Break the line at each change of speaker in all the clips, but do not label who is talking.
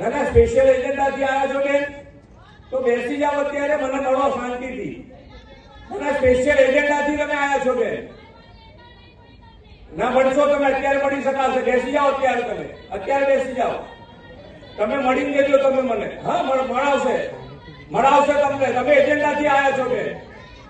ના ના સ્પેશિયલ એજન્ડાથી આવ્યા છો બેન? તો બેસી જાઓ અત્યારે, મને મળો શાંતિથી. ના સ્પેશિયલ એજન્ડાથી તમે આવ્યા છો બેન. ના, મળશો તમે, અત્યારે મળી શકાશે. બેસી જાઓ અત્યારે તમે. અત્યારે બેસી જાઓ. તમે મળીને દેજો તમે મને. હા, મળ- મળાવશે. મળાવશે તમને. તમે એજન્ડાથી આવ્યા છો બેન.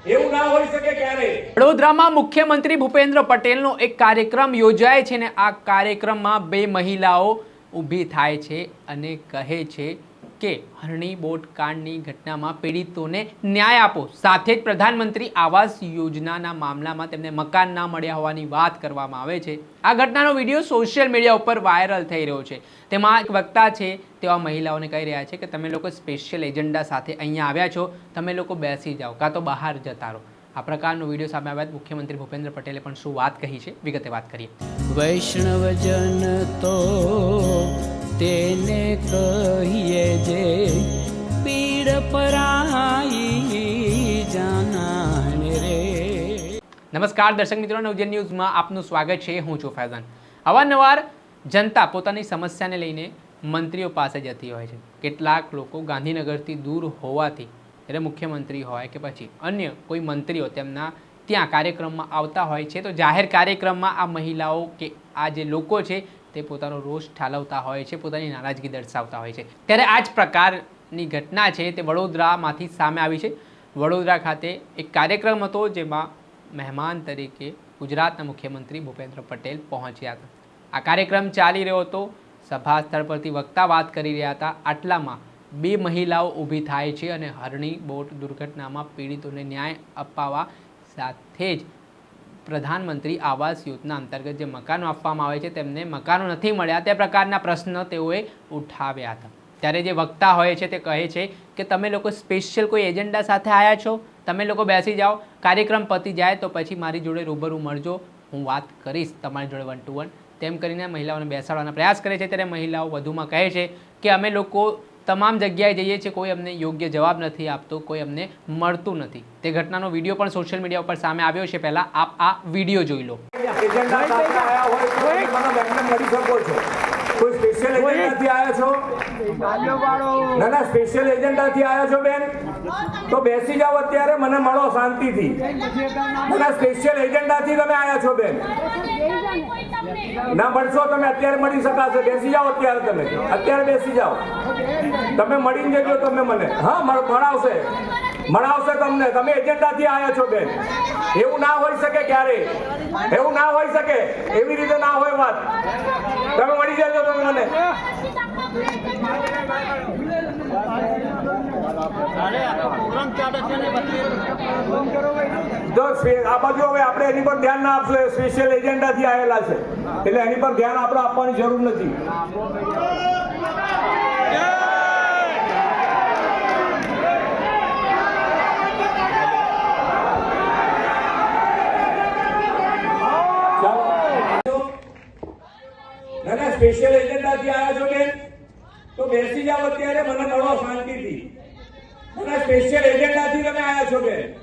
એવું ના હોઈ શકે ક્યારેય.
વડોદરામાં મુખ્યમંત્રી ભૂપેન્દ્ર પટેલનો એક કાર્યક્રમ યોજાય છે ને આ કાર્યક્રમમાં બે મહિલાઓ ઊભી થાય છે અને કહે છે કે, હરણી બોટ કાંડની ઘટનામાં પીડિતોને ન્યાય આપો. સાથે જ પ્રધાનમંત્રી આવાસ યોજનાના મામલામાં તેમને મકાન ના મળ્યા હોવાની વાત કરવામાં આવે છે. આ ઘટનાનો વીડિયો સોશિયલ મીડિયા ઉપર વાયરલ થઈ રહ્યો છે. તેમાં એક વક્તા છે તેવા મહિલાઓને કહી રહ્યા છે કે, તમે લોકો સ્પેશિયલ એજન્ડા સાથે અહીંયા આવ્યા છો. તમે લોકો બેસી જાઓ, કાં તો બહાર જતા રહો. આ પ્રકારનો વીડિયો સામે આવ્યા મુખ્યમંત્રી ભૂપેન્દ્ર પટેલે પણ શું વાત કહી છે? વિગતે વાત કરીએ.
વૈષ્ણવજન તો તેને કહીએ જે પીડ પરાઈ જાનાને રે.
નમસ્કાર દર્શક મિત્રો. નવજન ન્યૂઝમાં આપનું સ્વાગત છે. હું છું ફૈઝાન. અવારનવાર જનતા પોતાની સમસ્યાને લઈને મંત્રીઓ પાસે જતી હોય છે. કેટલાક લોકો ગાંધીનગરથી દૂર હોવાથી એટલે મુખ્યમંત્રી હોય કે પછી અન્ય કોઈ મંત્રીઓ તેમના ત્યાં કાર્યક્રમમાં આવતા હોય છે, તો જાહેર કાર્યક્રમમાં આ મહિલાઓ કે આ જે લોકો છે તે પોતાનો રોષ ઠાલવતા હોય છે, પોતાની નારાજગી દર્શાવતા હોય છે. ત્યારે આ જ પ્રકારની ઘટના છે, તે વડોદરામાંથી સામે આવી છે. વડોદરા ખાતે એક કાર્યક્રમ હતો, જેમાં મહેમાન તરીકે ગુજરાતના મુખ્યમંત્રી ભૂપેન્દ્ર પટેલ પહોંચ્યા હતા. આ કાર્યક્રમ ચાલી રહ્યો હતો. સભા સ્થળ પરથી વક્તા વાત કરી રહ્યા હતા. આટલામાં બે મહિલાઓ ઊભી થાય છે અને હરણી બોટ દુર્ઘટનામાં પીડિતોને ન્યાય અપાવવા સાથે જ પ્રધાનમંત્રી આવાસ યોજના અંતર્ગત જે મકાનો આપવામાં આવે છે, તેમને મકાનો નથી મળ્યા. તે પ્રકારના પ્રશ્ન તેઓએ ઉઠાવ્યા હતા. ત્યારે જે વક્તા હોય છે, તે કહે છે કે, તમે લોકો સ્પેશિયલ કોઈ એજન્ડા સાથે આવ્યા છો? તમે લોકો બેસી જાઓ. કાર્યક્રમ પતી જાય તો પછી મારી જોડે રૂબરૂ મળજો. હું વાત કરીશ તમારી જોડે વન ટુ વન તેમ કરીને મહિલાઓને બેસાડવાના પ્રયાસ કરે છે. ત્યારે મહિલાઓ વધુમાં કહે છે કે, અમે લોકો તમામ જગ્યાએ જઈએ છીએ, કોઈ અમને યોગ્ય જવાબ નથી આપતો, કોઈ અમને મળતું નથી. તે ઘટનાનો વીડિયો પણ સોશિયલ મીડિયા ઉપર સામે આવ્યો છે. પહેલાં આપ આ વીડિયો જોઈ લો.
કોઈ સ્પેશિયલ એજન્ડાથી આવ્યા સ્પેશિયલ એજન્ડાથી આવ્યા છો, બેન? તો બેસી જાઓ અત્યારે, મને મળો શાંતિથી. ના સ્પેશિયલ એજન્ડાથી તમે આવ્યા છો, બેન? ના મળશો તમે, અત્યારે મળી શકાશે. બેસી જાઓ અત્યારે તમે. અત્યારે બેસી જાઓ. તમે મળીને જજો તમે મને. હા મળ- મળાવશે મળાવશે તમને. તમે એજન્ડાથી આવ્યા છો, બેન. એવું ના હોઈ શકે ક્યારે એવું ના હોઈ શકે. એવી રીતે ના હોય વાત. તમે મળી જજો તમે મને. જો આ બાજુ હવે આપણે એની પર ધ્યાન ના આપશું. સ્પેશિયલ એજન્ડાથી આવેલા છે. એટલે એની પર ધ્યાન આપણે આપવાની જરૂર નથી ચાલો. ના ના સ્પેશિયલ એજન્ડાથી આવ્યા છો બેન? તો બેસી જાઓ અત્યારે, મને મળો શાંતિથી. ના ના સ્પેશિયલ એજન્ડાથી તમે આવ્યા છો બેન?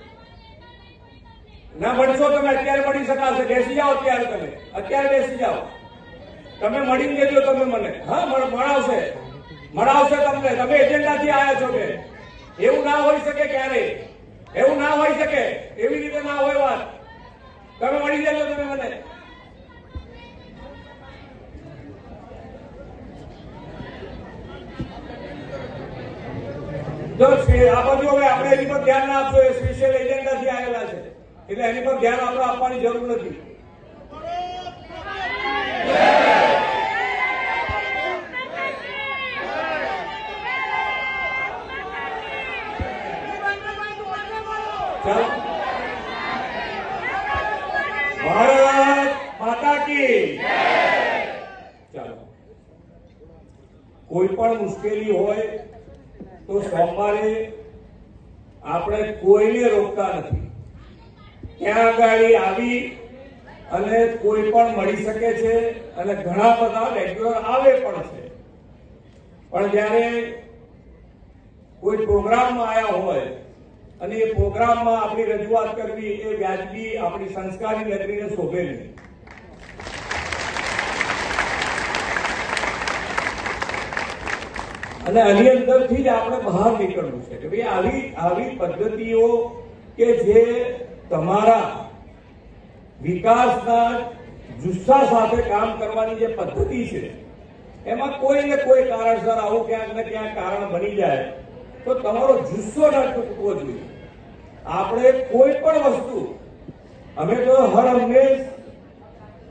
ના મળશો તમે, અત્યારે મળી શકાશે. બેસી જાઓ અત્યારે તમે. અત્યારે બેસી જાઓ. તમે મળીને દેજો તમે મને. હા મળાવશે. મળાવશે તમને. તમે એજન્ડાથી આવ્યા છો બેન. એવું ના હોઈ શકે ક્યારેય એવું ના હોઈ શકે. એવી રીતે ના હોય વાત. તમે મળી જજો તમે મને. જો આ બાજુ હવે આપણે એની પર ધ્યાન ના આપશું, એ સ્પેશિયલ એજન્ડાથી આવેલા છે. એટલે એની પર ધ્યાન આપણે આપવાની જરૂર નથી. ભારત માતા કી ચાલો. કોઈ પણ મુશ્કેલી હોય તો સોમવારે આપણે કોઈને રોકતા નથી. ત્યાં આગળ આવી અને કોઈ પણ મળી શકે છે અને ઘણા બધા રેગ્યુલર આવે પણ છે. પણ જ્યારે કોઈ પ્રોગ્રામમાં આવ્યા હોય અને એ પ્રોગ્રામમાં આપણી રજૂઆત કરવી એ વ્યાજબી આપણી સંસ્કારી નગરીને શોભે નહીં. અને આની અંદરથી જ આપણે બહાર નીકળવું છે કે ભાઈ આવી આવી પદ્ધતિઓ કે જે તમારા વિકાસના જુસ્સા સાથે કામ કરવાની જે પદ્ધતિ છે, એમાં કોઈ ને કોઈ કારણસર આવું ક્યાંક ને ક્યાંક કારણ બની જાય, તો તમારો જુસ્સો ન ચૂકવો જોઈએ. આપણે કોઈ પણ વસ્તુ, અમે તો હર હંમેશ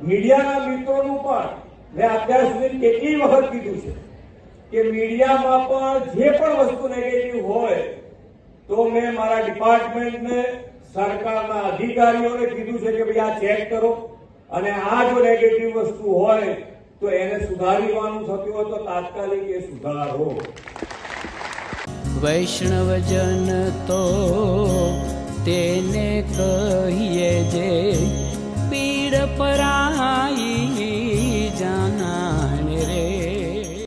મીડિયાના મિત્રોનું પણ મેં અત્યાર સુધી કેટલી વખત કીધું છે કે મીડિયામાં પણ જે પણ વસ્તુ નેગેટિવ હોય, તો મેં મારા ડિપાર્ટમેન્ટને સરકારના અધિકારીઓને કીધું છે કે ભાઈ આ ચેક કરો. અને આ જો નેગેટિવ વસ્તુ હોય, તો એને સુધારવાનું થતું હોય તો તાત્કાલિક એ સુધારો.
વૈષ્ણવજન તો તેને કહીએ જે પીડ પરાઈ